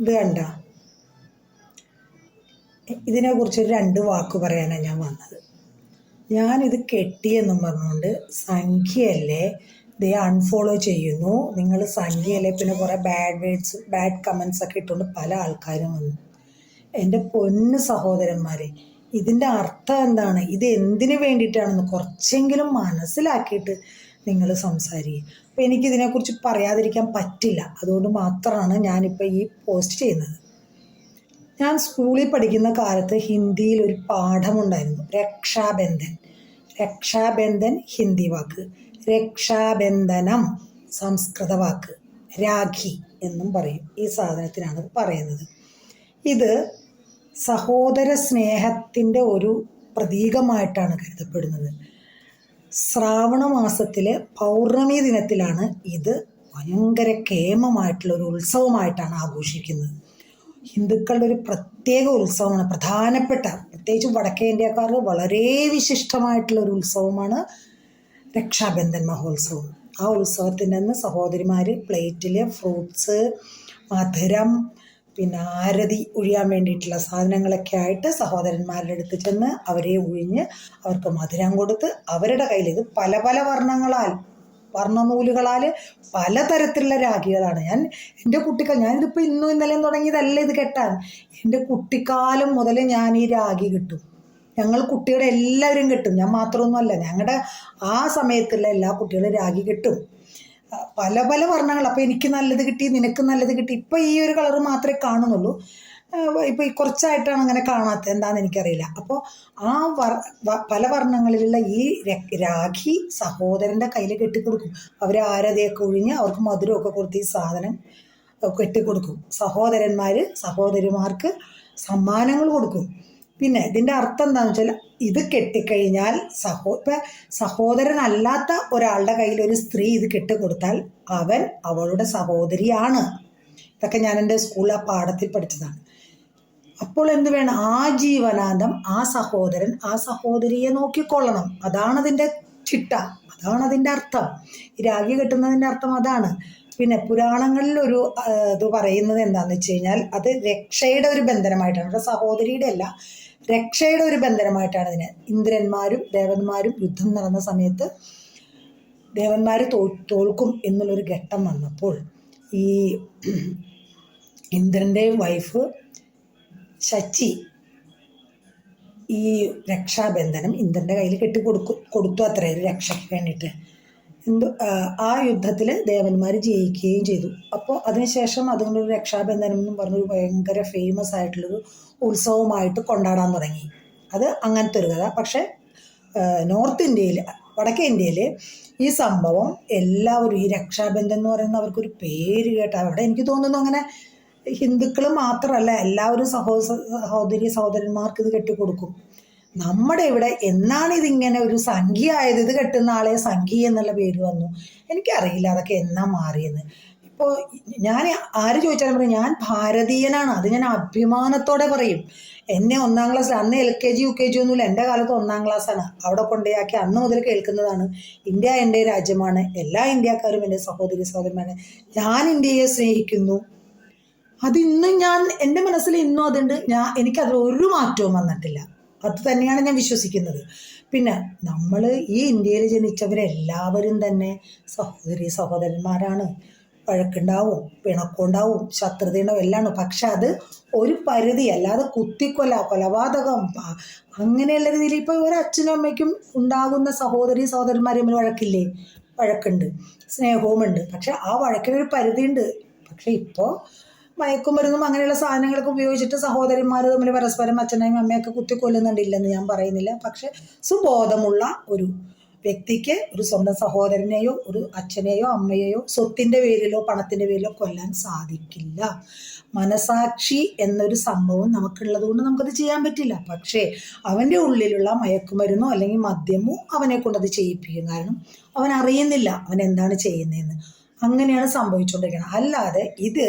ഇത് കണ്ട? ഇതിനെക്കുറിച്ച് കുറിച്ച് രണ്ട് വാക്ക് പറയാനാണ് ഞാൻ വന്നത്. ഞാനിത് കെട്ടിയെന്നും പറഞ്ഞുകൊണ്ട് സംഖ്യയല്ലേ ദേ അൺഫോളോ ചെയ്യുന്നു. നിങ്ങൾ സംഖ്യയല്ലേ പിന്നെ കുറേ ബാഡ് വേഡ്സ് ബാഡ് കമൻസ് ഒക്കെ ഇട്ടുകൊണ്ട് പല ആൾക്കാരും വന്നു. എന്റെ പൊന്ന് സഹോദരന്മാരെ ഇതിന്റെ അർത്ഥം എന്താണ്? ഇത് എന്തിനു വേണ്ടിയിട്ടാണെന്ന് കുറച്ചെങ്കിലും മനസ്സിലാക്കിയിട്ട് നിങ്ങൾ സംസാരിക്കുക അപ്പോൾ എനിക്കിതിനെക്കുറിച്ച് പറയാതിരിക്കാൻ പറ്റില്ല. അതുകൊണ്ട് മാത്രമാണ് ഞാനിപ്പോൾ ഈ പോസ്റ്റ് ചെയ്യുന്നത്. ഞാൻ സ്കൂളിൽ പഠിക്കുന്ന കാലത്ത് ഹിന്ദിയിൽ ഒരു പാഠമുണ്ടായിരുന്നു. രക്ഷാബന്ധൻ. രക്ഷാബന്ധൻ ഹിന്ദി വാക്ക്. രക്ഷാബന്ധനം സംസ്കൃത വാക്ക്. രാഖി എന്നും പറയും. ഈ സാധനത്തിനാണ് പറയുന്നത്. ഇത് സഹോദര സ്നേഹത്തിന്റെ ഒരു പ്രതീകമായിട്ടാണ് കരുതപ്പെടുന്നത്. ശ്രാവണ മാസത്തിലെ പൗർണമി ദിനത്തിലാണ് ഇത് ഭയങ്കര കേമമായിട്ടുള്ള ഒരു ഉത്സവമായിട്ടാണ് ആഘോഷിക്കുന്നത്. ഹിന്ദുക്കളുടെ ഒരു പ്രത്യേക ഉത്സവമാണ് പ്രധാനപ്പെട്ട പ്രത്യേകിച്ച് വടക്കേ ഇന്ത്യക്കാർ വളരെ വിശിഷ്ടമായിട്ടുള്ള ഒരു ഉത്സവമാണ് രക്ഷാബന്ധൻ മഹോത്സവം. ആ ഉത്സവത്തിന്റെ അന്ന് സഹോദരിമാർ പ്ലേറ്റിലെ ഫ്രൂട്ട്സ് മധുരം പിന്നെ ആരതി ഒഴിയാൻ വേണ്ടിയിട്ടുള്ള സാധനങ്ങളൊക്കെ ആയിട്ട് സഹോദരന്മാരുടെ അടുത്ത് ചെന്ന് അവരെ ഒഴിഞ്ഞ് അവർക്ക് മധുരം കൊടുത്ത് അവരുടെ കയ്യിൽ ഇത് പല പല വർണങ്ങളാൽ വർണനൂലുകളാൽ പലതരത്തിലുള്ള രാഖികളാണ് ഞാൻ എന്റെ കുട്ടിക്കാലം ഞാനിതിപ്പോൾ ഇന്നും ഇന്നലെയും തുടങ്ങിയതല്ല ഇത് കെട്ടാൻ. എന്റെ കുട്ടിക്കാലം മുതൽ ഞാൻ ഈ രാഖി കിട്ടും. ഞങ്ങൾ കുട്ടികളെ എല്ലാവരും കിട്ടും. ഞാൻ മാത്രമൊന്നുമല്ല ഞങ്ങളുടെ ആ സമയത്തുള്ള എല്ലാ കുട്ടികളും രാഖി കിട്ടും. പല പല വർണങ്ങൾ. അപ്പോൾ എനിക്ക് നല്ലത് കിട്ടി നിനക്ക് നല്ലത് കിട്ടി. ഇപ്പോൾ ഈ ഒരു കളർ മാത്രമേ കാണുന്നുള്ളൂ. ഇപ്പോൾ ഈ കുറച്ചായിട്ടാണ് അങ്ങനെ കാണാത്തത്. എന്താണെന്ന് എനിക്കറിയില്ല. അപ്പോൾ ആ വർ പല വർണങ്ങളിലുള്ള ഈ രാഖി സഹോദരന്റെ കയ്യിൽ കെട്ടിക്കൊടുക്കും. അവർ ആരതയൊക്കെ ഒഴിഞ്ഞ് അവർക്ക് മധുരമൊക്കെ കൊടുത്ത് ഈ സാധനം കെട്ടിക്കൊടുക്കും. സഹോദരന്മാർ സഹോദരിമാർക്ക് സമ്മാനങ്ങൾ കൊടുക്കും. പിന്നെ ഇതിന്റെ അർത്ഥം എന്താണെന്ന് വെച്ചാൽ ഇത് കെട്ടിക്കഴിഞ്ഞാൽ സഹോ ഇപ്പം സഹോദരനല്ലാത്ത ഒരാളുടെ കയ്യിൽ ഒരു സ്ത്രീ ഇത് കെട്ടിക്കൊടുത്താൽ അവൻ അവളുടെ സഹോദരിയാണ്. ഇതൊക്കെ ഞാൻ എന്റെ സ്കൂളിൽ ആ പാഠത്തിൽ പഠിച്ചതാണ്. അപ്പോൾ എന്ത് വേണം? ആ ജീവനാന്തം ആ സഹോദരൻ ആ സഹോദരിയെ നോക്കിക്കൊള്ളണം. അതാണ് അതിന്റെ ചിട്ട. അതാണ് അതിന്റെ അർത്ഥം. ഈ രാഗി കെട്ടുന്നതിന്റെ അർത്ഥം അതാണ്. പിന്നെ പുരാണങ്ങളിൽ ഒരു ഇത് പറയുന്നത് എന്താണെന്ന് വെച്ച് കഴിഞ്ഞാൽ അത് രക്ഷയുടെ ഒരു ബന്ധനമായിട്ടാണ്. അവിടെ സഹോദരിയുടെ അല്ല. രക്ഷയുടെ ഒരു ബന്ധനമായിട്ടാണ് ഇതിന്. ഇന്ദ്രന്മാരും ദേവന്മാരും യുദ്ധം നടന്ന സമയത്ത് ദേവന്മാർ തോ തോൽക്കും എന്നുള്ളൊരു ഘട്ടം വന്നപ്പോൾ ഈ ഇന്ദ്രന്റെ വൈഫ് ശച്ചി ഈ രക്ഷാബന്ധനം ഇന്ദ്രന്റെ കയ്യിൽ കെട്ടി കൊടുക്കും കൊടുത്തു അത്രേ രക്ഷയ്ക്ക് വേണ്ടിയിട്ട്. എന്തോ ആ, യുദ്ധത്തിൽ ദേവന്മാർ ജയിക്കുകയും ചെയ്തു. അപ്പോൾ അതിനുശേഷം അതുകൊണ്ടൊരു രക്ഷാബന്ധനം എന്നും പറഞ്ഞൊരു ഭയങ്കര ഫേമസ് ആയിട്ടുള്ളൊരു ഉത്സവമായിട്ട് കൊണ്ടാടാൻ തുടങ്ങി. അത് അങ്ങനത്തെ ഒരു കഥ. പക്ഷേ നോർത്ത് ഇന്ത്യയിൽ വടക്കേ ഇന്ത്യയിൽ ഈ സംഭവം എല്ലാവരും ഈ രക്ഷാബന്ധം എന്ന് പറയുന്ന അവർക്കൊരു പേര് കേട്ട അവിടെ എനിക്ക് തോന്നുന്നു അങ്ങനെ ഹിന്ദുക്കൾ മാത്രമല്ല എല്ലാവരും സഹോദര സഹോദരി സഹോദരന്മാർക്ക് ഇത് കെട്ടിക്കൊടുക്കും. നമ്മുടെ ഇവിടെ എന്നാണ് ഇതിങ്ങനെ ഒരു സംഖ്യ ആയത് ഇത് കെട്ടുന്ന ആളെ സംഖ്യ എന്നുള്ള പേര് വന്നു. എനിക്കറിയില്ല അതൊക്കെ എന്നാ മാറിയെന്ന്. ഇപ്പോൾ ഞാൻ ആര് ചോദിച്ചാലും പറയും ഞാൻ ഭാരതീയനാണ്. അത് ഞാൻ അഭിമാനത്തോടെ പറയും. എന്നെ ഒന്നാം ക്ലാസ് അന്ന് L K G U K G ഒന്നുമില്ല. എന്റെ കാലത്ത് ഒന്നാം ക്ലാസ്സാണ്. അവിടെ കൊണ്ടുപോയാക്കി അന്ന് മുതൽ കേൾക്കുന്നതാണ്. ഇന്ത്യ എന്റെ രാജ്യമാണ്. എല്ലാ ഇന്ത്യക്കാരും എന്റെ സഹോദരി സഹോദരന്മാരാണ് ഞാൻ ഇന്ത്യയെ സ്നേഹിക്കുന്നു. അത് ഇന്നും ഞാൻ എന്റെ മനസ്സിൽ ഇന്നും അതുണ്ട്. ഞാൻ എനിക്കതിൽ ഒരു മാറ്റവും വന്നിട്ടില്ല. അത് തന്നെയാണ് ഞാൻ വിശ്വസിക്കുന്നത്. പിന്നെ നമ്മൾ ഈ ഇന്ത്യയിൽ ജനിച്ചവരെല്ലാവരും തന്നെ സഹോദരി സഹോദരന്മാരാണ്. വഴക്കുണ്ടാവും പിണക്കുണ്ടാവും ശത്രുതയുണ്ടാവും എല്ലാം പക്ഷെ അത് ഒരു പരിധി അല്ലാതെ കുത്തിക്കൊല കൊലപാതകം അങ്ങനെയുള്ള രീതിയിൽ ഇപ്പോൾ ഒരു അച്ഛനും അമ്മയ്ക്കും ഉണ്ടാകുന്ന സഹോദരി സഹോദരന്മാർ തമ്മിൽ വഴക്കില്ലേ? വഴക്കുണ്ട് സ്നേഹവുമുണ്ട്. പക്ഷെ ആ വഴക്കിനൊരു പരിധിയുണ്ട്. പക്ഷെ ഇപ്പോൾ മയക്കുമരുന്നും അങ്ങനെയുള്ള സാധനങ്ങളൊക്കെ ഉപയോഗിച്ചിട്ട് സഹോദരന്മാർ തമ്മിൽ പരസ്പരം അച്ഛനെയും അമ്മയൊക്കെ കുത്തിക്കൊല്ലുന്നുണ്ടില്ലെന്ന് ഞാൻ പറയുന്നില്ല. പക്ഷെ സുബോധമുള്ള ഒരു വ്യക്തിക്ക് ഒരു സ്വന്തം സഹോദരനെയോ ഒരു അച്ഛനെയോ അമ്മയെയോ സ്വത്തിന്റെ പേരിലോ പണത്തിന്റെ പേരിലോ കൊല്ലാൻ സാധിക്കില്ല. മനസാക്ഷി എന്നൊരു സംഭവം നമുക്കുള്ളത് കൊണ്ട് നമുക്കത് ചെയ്യാൻ പറ്റില്ല. പക്ഷേ അവന്റെ ഉള്ളിലുള്ള മയക്കുമരുന്നോ അല്ലെങ്കിൽ മദ്യമോ അവനെ കൊണ്ടത് ചെയ്യിപ്പിക്കും. കാരണം അവൻ അറിയുന്നില്ല അവൻ എന്താണ് ചെയ്യുന്നതെന്ന്. അങ്ങനെയാണ് സംഭവിച്ചുകൊണ്ടിരിക്കുന്നത് അല്ലാതെ ഇത്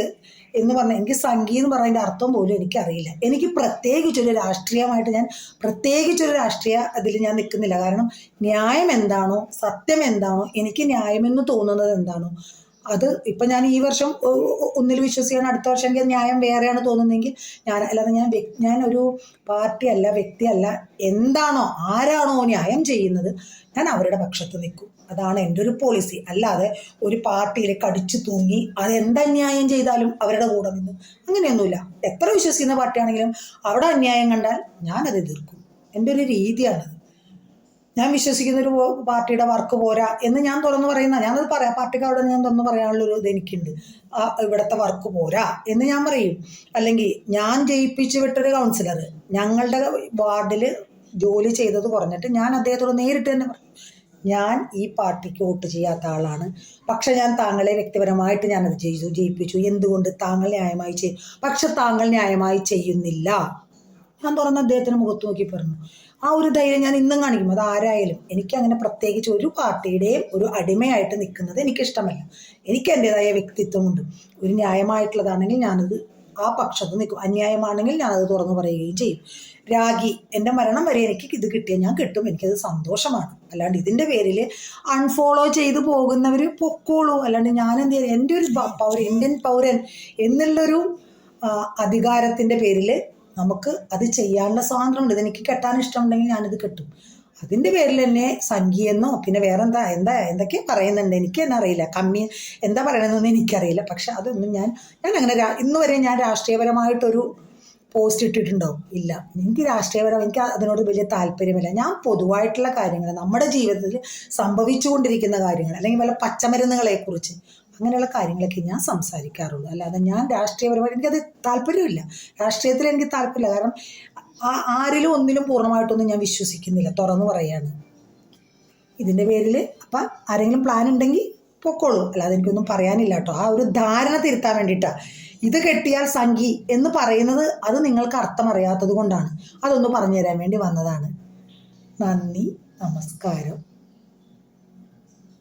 എന്ന് പറഞ്ഞാൽ എനിക്ക് സംഗീതം എന്ന് പറയുന്നതിന്റെ അർത്ഥം പോലും എനിക്കറിയില്ല. എനിക്ക് പ്രത്യേകിച്ചൊരു രാഷ്ട്രീയമായിട്ട് ഞാൻ പ്രത്യേകിച്ചൊരു രാഷ്ട്രീയ അതിൽ ഞാൻ നിൽക്കുന്നില്ല. കാരണം ന്യായം എന്താണോ സത്യം എന്താണോ എനിക്ക് ന്യായമെന്ന് തോന്നുന്നത് എന്താണോ അത് ഇപ്പം ഞാൻ ഈ വർഷം ഒന്നിൽ വിശ്വസിക്കുകയാണ്. അടുത്ത വർഷം എനിക്ക് ന്യായം വേറെയാണ് തോന്നുന്നതെങ്കിൽ ഞാൻ അല്ലാതെ ഞാൻ ഞാൻ ഒരു പാർട്ടി അല്ല വ്യക്തി അല്ല എന്താണോ ആരാണോ ന്യായം ചെയ്യുന്നത് ഞാൻ അവരുടെ പക്ഷത്ത് നിൽക്കും. അതാണ് എന്റെ ഒരു പോളിസി അല്ലാതെ ഒരു പാർട്ടിയിൽ കടിച്ചു തൂങ്ങി അതെന്ത് അന്യായം ചെയ്താലും അവരുടെ കൂടെ നിന്ന് അങ്ങനെയൊന്നുമില്ല. എത്ര വിശ്വസിക്കുന്ന പാർട്ടിയാണെങ്കിലും അവിടെ അന്യായം കണ്ടാൽ ഞാനത് എതിർക്കും. എന്റെ ഒരു രീതിയാണത്. ഞാൻ വിശ്വസിക്കുന്ന ഒരു പാർട്ടിയുടെ വർക്ക് പോരാ എന്ന് ഞാൻ തുറന്നു പറയുന്ന ഞാനത് പറയാം. പാർട്ടിക്ക് അവിടെ ഞാൻ തുറന്നു പറയാനുള്ളൊരു ഇത് എനിക്കുണ്ട്. ഇവിടുത്തെ വർക്ക് പോരാ എന്ന് ഞാൻ പറയും. അല്ലെങ്കിൽ ഞാൻ ജയിപ്പിച്ചു വിട്ടൊരു കൗൺസിലർ ഞങ്ങളുടെ വാർഡിൽ ജോലി ചെയ്തത് കുറഞ്ഞിട്ട് ഞാൻ അദ്ദേഹത്തോട് നേരിട്ട് തന്നെ പറയും. ഞാൻ ഈ പാർട്ടിക്ക് വോട്ട് ചെയ്യാത്ത ആളാണ്. പക്ഷെ ഞാൻ താങ്കളെ വ്യക്തിപരമായിട്ട് ഞാനത് ചെയ്തു ജയിപ്പിച്ചു. എന്തുകൊണ്ട് താങ്കൾ ന്യായമായി ചെയ്യും പക്ഷെ താങ്കൾ ന്യായമായി ചെയ്യുന്നില്ല. ഞാൻ തുറന്ന് അദ്ദേഹത്തിന് മുഖത്ത് നോക്കി പറഞ്ഞു. ആ ഒരു ധൈര്യം ഞാൻ ഇന്നും കാണിക്കും. അത് ആരായാലും. എനിക്ക് അങ്ങനെ പ്രത്യേകിച്ച് ഒരു പാർട്ടിയുടെയും ഒരു അടിമയായിട്ട് നിൽക്കുന്നത് എനിക്കിഷ്ടമല്ല. എനിക്ക് എന്റെതായ വ്യക്തിത്വമുണ്ട്. ഒരു ന്യായമായിട്ടുള്ളതാണെങ്കിൽ ഞാനത് ആ പക്ഷത്ത് നിൽക്കും. അന്യായമാണെങ്കിൽ ഞാനത് തുറന്നു പറയുകയും ചെയ്യും. രാഗി എന്റെ മരണം വരെ എനിക്ക് ഇത് കിട്ടിയാൽ ഞാൻ കിട്ടും. എനിക്കത് സന്തോഷമാണ്. അല്ലാണ്ട് ഇതിന്റെ പേരിൽ അൺഫോളോ ചെയ്ത് പോകുന്നവർ പൊക്കോളൂ. അല്ലാണ്ട് ഞാൻ എന്ത് ചെയ്യാൻ എന്റെ ഒരു പൗരൻ ഇന്ത്യൻ പൗരൻ എന്നുള്ളൊരു അധികാരത്തിന്റെ പേരിൽ നമുക്ക് അത് ചെയ്യാനുള്ള സ്വാതന്ത്ര്യമുണ്ട്. ഇതെനിക്ക് കെട്ടാൻ ഇഷ്ടമുണ്ടെങ്കിൽ ഞാനിത് കെട്ടും. അതിന്റെ പേരിൽ തന്നെ സംഖ്യയെന്നോ പിന്നെ വേറെ എന്താ എന്താ എന്തൊക്കെയാ പറയുന്നുണ്ട്. എനിക്ക് തന്നെ അറിയില്ല. കമ്മി എന്താ പറയണമെന്നൊന്നും എനിക്കറിയില്ല. പക്ഷെ അതൊന്നും ഞാൻ ഞാൻ അങ്ങനെ ഇന്ന് വരെ ഞാൻ രാഷ്ട്രീയപരമായിട്ടൊരു പോസ്റ്റ് ഇട്ടിട്ടുണ്ടോ ഇല്ല. എനിക്ക് രാഷ്ട്രീയപരം എനിക്ക് അതിനോട് വലിയ താല്പര്യമില്ല. ഞാൻ പൊതുവായിട്ടുള്ള കാര്യങ്ങൾ നമ്മുടെ ജീവിതത്തിൽ സംഭവിച്ചുകൊണ്ടിരിക്കുന്ന കാര്യങ്ങൾ അല്ലെങ്കിൽ വല്ല പച്ചമരുന്നുകളെക്കുറിച്ച് അങ്ങനെയുള്ള കാര്യങ്ങളൊക്കെ ഞാൻ സംസാരിക്കാറുള്ളൂ. അല്ലാതെ ഞാൻ രാഷ്ട്രീയപരമായിട്ട് എനിക്കത് താല്പര്യമില്ല. രാഷ്ട്രീയത്തിൽ എനിക്ക് താല്പര്യമില്ല. കാരണം ആ- ആരിലും ഒന്നിലും പൂർണമായിട്ടൊന്നും ഞാൻ വിശ്വസിക്കുന്നില്ല. തുറന്നു പറയാണ്. ഇതിന്റെ പേരിൽ അപ്പം ആരെങ്കിലും പ്ലാൻ ഉണ്ടെങ്കിൽ പൊക്കോളൂ. അല്ലാതെ എനിക്കൊന്നും പറയാനില്ല കേട്ടോ. ആ ഒരു ധാരണ തിരുത്താൻ വേണ്ടിയിട്ടാണ് ഇത് കെട്ടിയാൽ സംഖി എന്ന് പറയുന്നത് അത് നിങ്ങൾക്ക് അർത്ഥം അറിയാത്തത് കൊണ്ടാണ്. അതൊന്ന് പറഞ്ഞു തരാൻ വേണ്ടി വന്നതാണ്. നന്ദി. നമസ്കാരം.